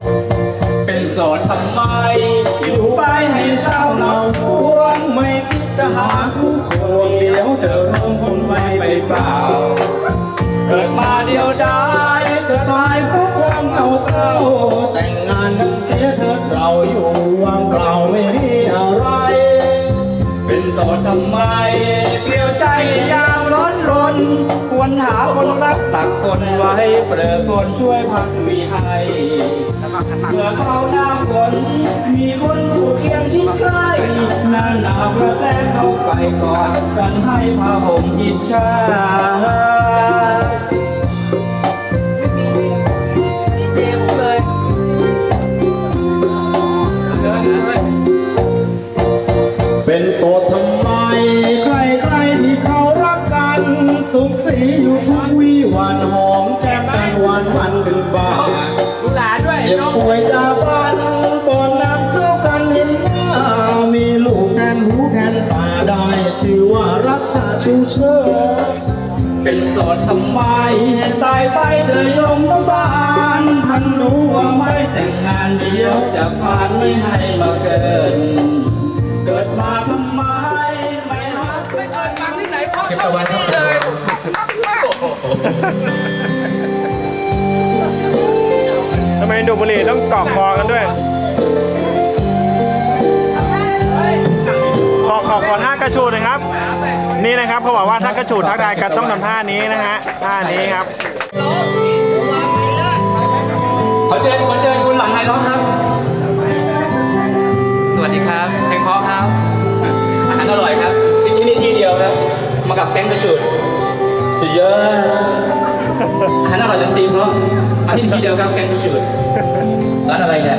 เหาคนรักสักคนไว้เปรอคนช่วยพักมีให้เมื่อเขาหน้าฝนมีคนคู่เคียงชิดใกล้หน้าหนาวกระแสเข้าไปกอดกันให้ผ้าห่มอิจฉา อยู่ทุกวี่วันหอมแก้มกันวันวันเป็นบ้าดูหลานด้วยเจ็บป่วยจากบ้านบอนนับเข้ากันเห็นหน้า มีลูกแทนหูแทนตาได้ ชื่อว่ารักชาชูเชิดเป็นโสดทำไม ตายไปเธอยมบาลท่านรู้ว่าไม่แต่งงานเดียวจะผ่านไม่ให้มาเกิดเกิดมาทำ พ่อเก็บตะวันครับเลยทำไมดูดบุหรี่ต้องเกาะคอกันด้วยขอขอขอท่ากระชูดหนะครับ นี่นะครับเขาบอกว่าถ้ากระชูดทักทายกันต้องทำท่านี้นะฮะท่านี้ครับขอเชิญขอเชิญคุณหลังไฮร้องครับ สวัสดีครับเพลงเพราะครับอาหารอร่อยครับ มากับแก๊งกระชุดสุดยอดอาหารอร่อยจนตีเพราะมาที่นี่ที่เดียวครับแก๊งกระชุดร้านอะไรเนี่ย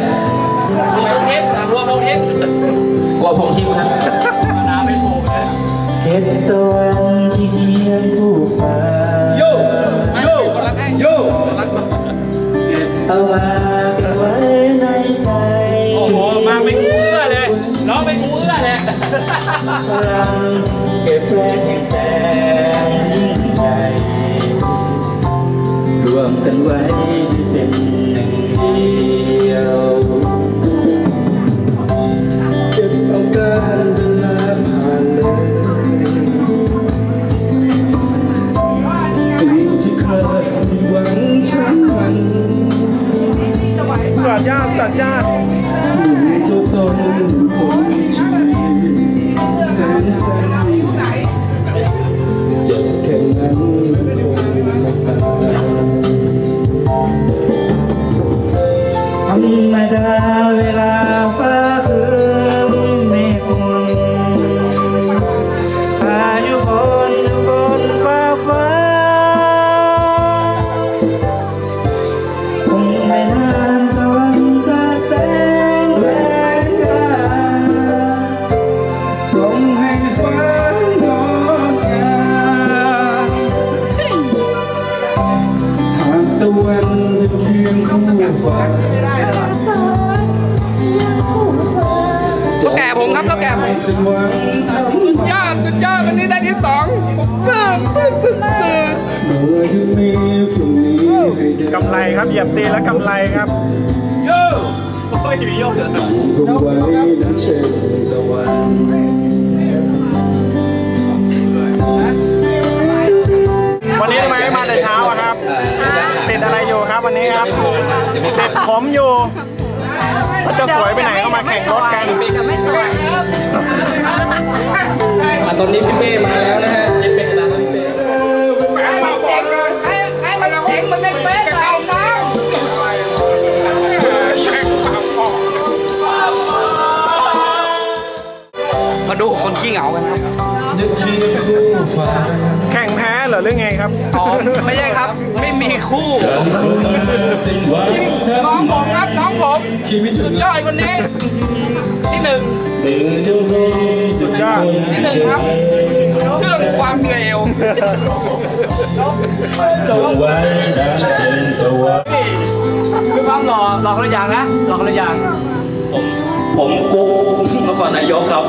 รวมพงทิพย์รวมพงทิพย์กัวพงทิพย์ครับน้ำไม่ถูกเลยเห็นตะวันที่เคียงคู่ฟ้าโยโยคนละแท่งโยเอามาเก็บไว้ในใจโอ้โหมาเป็นกูเอื้อเลยร้องเป็นกูเอื้อเลย พลังเก็บแรงอย่างแสนยิ่งใหญ่รวมกันไว้เป็นหนึ่งเดียวเก็บเอาการเวลาผ่านเลยสิ่งที่เคยหวังฉันมันสัตว์ญาสัตว์ญาำไรครับเหยียบตีแล้วกำไรครับโย่โอ้ยมีโย่เลยคงไว้นั้นเช่นตะวันวันนี้ทำไมไม่มาแต่เช้าอะครับ ติดอะไรอยู่ครับวันนี้ครับติดผมอยู่เขาจะสวยไปไหนก็มาแข่งรถกันจะไม่สวยอะตอนนี้พี่เป้มาแล้วนะฮะ ไม่ใช่ครับ ไม่มีคู่น้องผมครับน้องผมสุดยอดคนนี้ ที่หนึ่งสุดยอดที่หนึ่งครับเรื่องความเหนื่อยเอวจงไว้ได้เป็นตัวคือความหล่อหล่อคนละอย่างนะหล่อคนละอย่างผมผมกุ๊กนครนายกครับ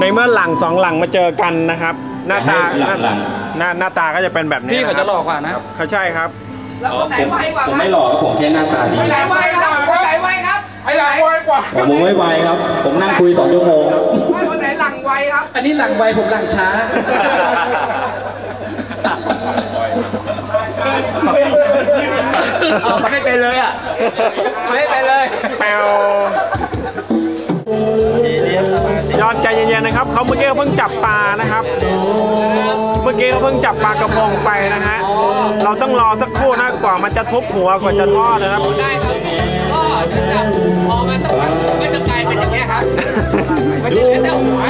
ในเมื่อหลังสองหลังมาเจอกันนะครับ หน้าตาหลังหลังหน้าหน้าตาก็จะเป็นแบบนี้พี่เขาจะหล่อคกว่านะรับเขาใช่ครับแล้วคนไหนไวกว่าผมครับไม่หล่อครับผมแค่หน้าตาดีคนไหนไวครับคนไหนไวครับไอ้หลังไวกว่าผมไม่ไวครับ ผมนั่งคุยสองชั่วโมงครับไม่คนไหนหลังไวครับ อันนี้หลังไวผมหลังช้าไม่เป็นเลยอะไม่เป็นเลยแปลวย อดใจเย็นๆนะครับเขาเมื่อกี้เขาเพิ่งจับปลานะครับ เมื่อกี้เขาเพิ่งจับปลากระพงไปนะฮะเราต้องรอสักครู่นะกว่ามันจะทุบหัวกว่าจะทอดนะครับได้ครับก็จะพอมาสักพักก็จะกลายเป็นอย่างเงี้ยครับมันจะเหลือแต่หัว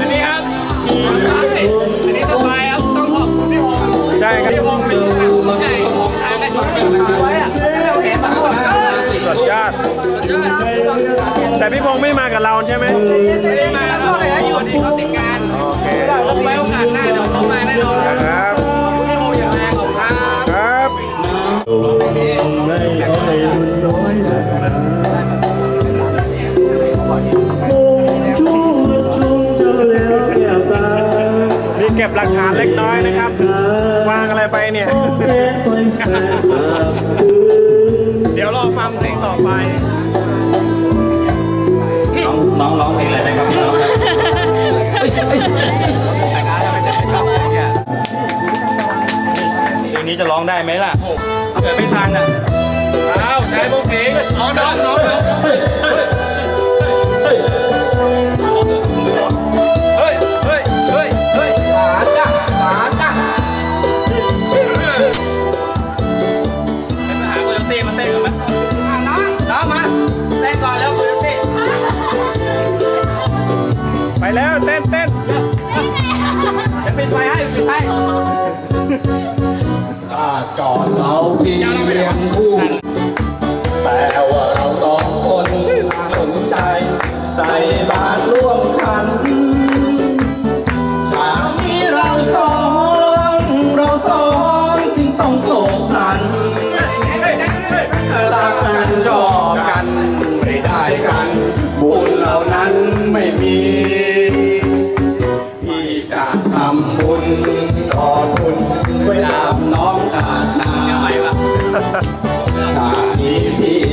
อันนี้ครับอันนี้สบายครับ ต้องขอบคุณพี่พงศ์ใช่ครับพี่พงศ์เป็นตัวใหญ่ของทางได้ชมกันไว้อะเห็นสามคนสุดยอดยอดแต่พี่พงษ์ไม่มากับเราใช่ไหมไม่ได้มาเขาเลยอยู่ดีเขาติดงานโอเคผมไว้โอกาสหน้าเดี๋ยวเขามาแน่นอนครับครับพี่พงศ์อย่างแรงของครับครับ ก็บหลักฐานเล็กน้อยนะครับ วางอะไรไปเนี่ย เดี๋ยวรอฟังเพลงต่อไป น้องน้องร้องเพลงอะไรนะครับพี่น้องเพลงนี้จะร้องได้ไหมล่ะเกิดไม่ทันอะอ้าวใช้พวกเพลงน้องน้องน้อง แล้วเต้นเต้นจะปิดไฟให้ปิดไฟชาติก่อนเราเพียงคู่แต่ว่าเราสองคนมาสนใจ ใส่บาตรร่วมกัน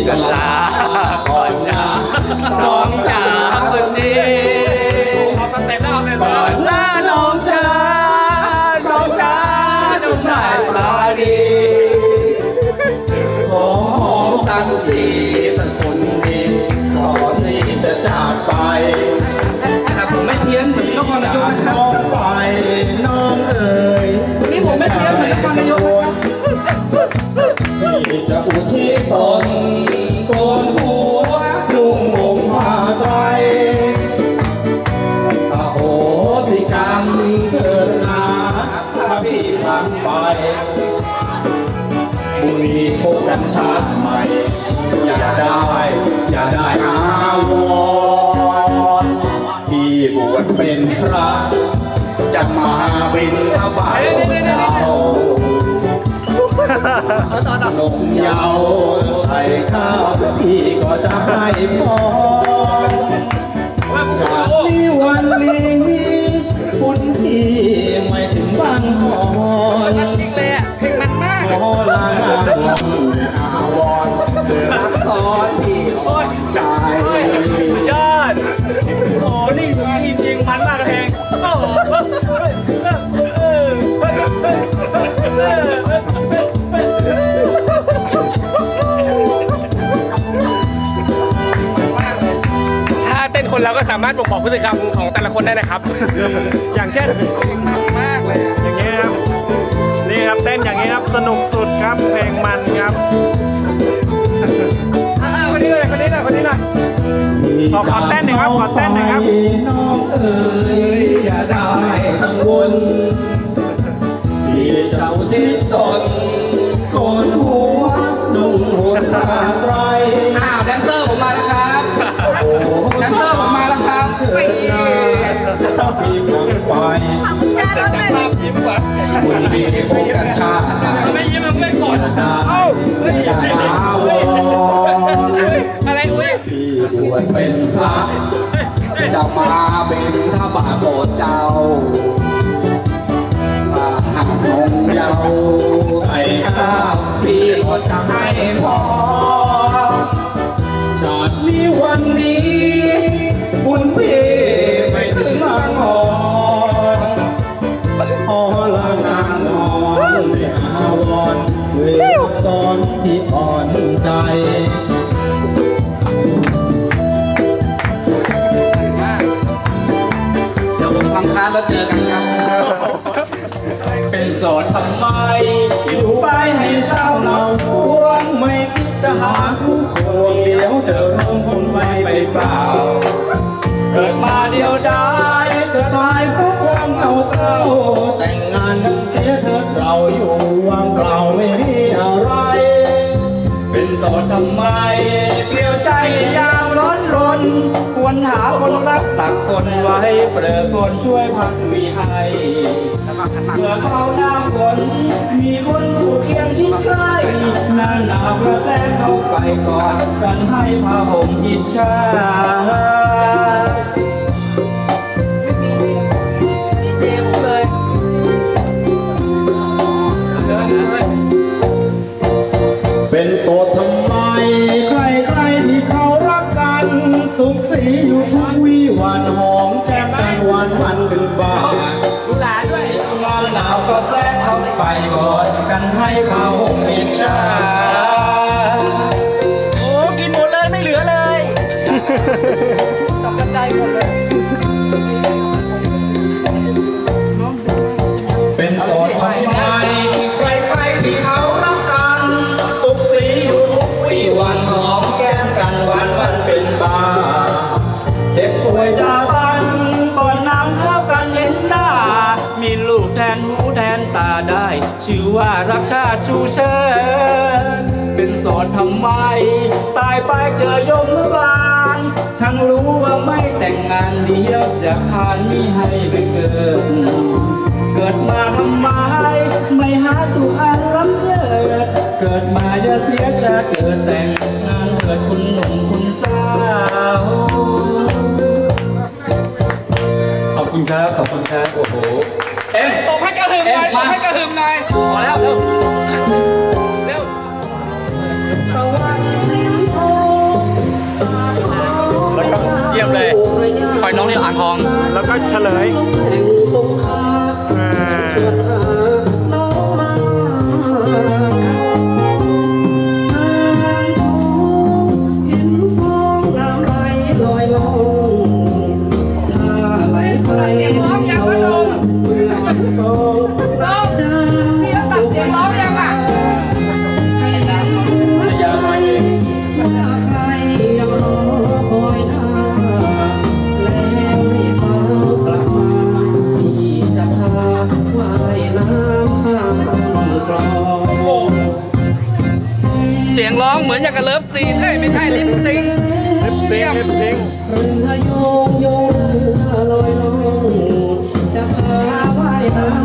พี่จะลาก่อนนะน้องจ๋าคนนี้เอาสเต็ปแล้วเอาไปก่อนลาน้องจ๋าน้องจ๋าดูหน้าตาดีขอหอมสักทีท่านคนดีก่อนที่จะจากไป แต่ผมไม่เพี้ยนเหมือนนครนายกนะครัน้บองไปน้องเอ๋ยนี่ผมไม่เพี้ยนเหมือนนครนายกนะครับ ที่จะอุทิศตน พบกันชาติใหม่ อย่าได้ อย่าได้อาวรณ์พี่บวชเป็นพระ จะมาบินทบาทเจ้าลงเยาวใส่ข้าวพี่ก็จะให้พรจากนี้วันนี้คุณพี่ไม่ถึงบางหอน คนเราก็สามารถบ่งบอกพฤติกรรมของแต่ละคนได้นะครับ อย่างเช่นมากเลยอย่างนี้ครับ นี่ครับเต้นอย่างนี้ครับสนุกสุดครับเพลงมันครับอ่าคนนี้เลยคนนี้หน่อยคนนี้หน่อยขอขอเต้นหน่อยครับขอเต้นหน่อยครับน้องเอ๋ยอย่าได้กังวลที่เจ้าทิศตนโกนหัว จะมาเป็นทบาโปรดเจ้าถ้าหักองเยาใส่ข้าวพี่ก็จะให้พอ สดทำไมอยู่ไปให้เศร้าเหงาพวงไม่คิดจะหาคู่ควงเดียวเจะร่วมคนไว้ไปเปล่า เกิดมาเดียวดายเจะตายเพราะความเหงาเศร้า แต่งงานกันเสียเถิดเราอยู่ว่างเปล่าไม่มีอะไร เป็นโสดทำไมเปลี่ยวใจยา ควรหาคนรักสักคนไว้เปลือคนช่วยพักมีให้เมื่อเขาหน้าฝนมีคนคู่เคียงชิดใกล้หน้าหนาวกระแสเข้าไปกอดกันให้ผ้าห่มอิจฉา บ้าดูหลานด้วยงานหนาวก็แทรกเข้าไปกอดกันให้เผาห่มอิจฉา ว่ารักชาติชูเชิญเป็นโสดทำไม ตายไปเจอยมบาลทั้งรู้ว่าไม่แต่งงานเดียวจะผ่านมีให้เหลือเกินเกิดมาทำไม ไม่หาสุขอันล้ำเลิศเกิดมาอย่าเสียชาติเกิดแต่งงานเกิดคุณหนุ่มคุณสาวขอบคุณครับ ขอบคุณครับ โอ้โห เอ็มตบให้กระหึ่มหน่อยตบให้กระหึ่มหน่อย ก็เฉลย ร้องเหมือนอย่างกับเลิฟซีนเอ้ยไม่ใช่ลิปซิงค์ลิปซิงค์ลิปซิงค์เรือโยงโยงเรือลอยล่องจะพาว่ายตา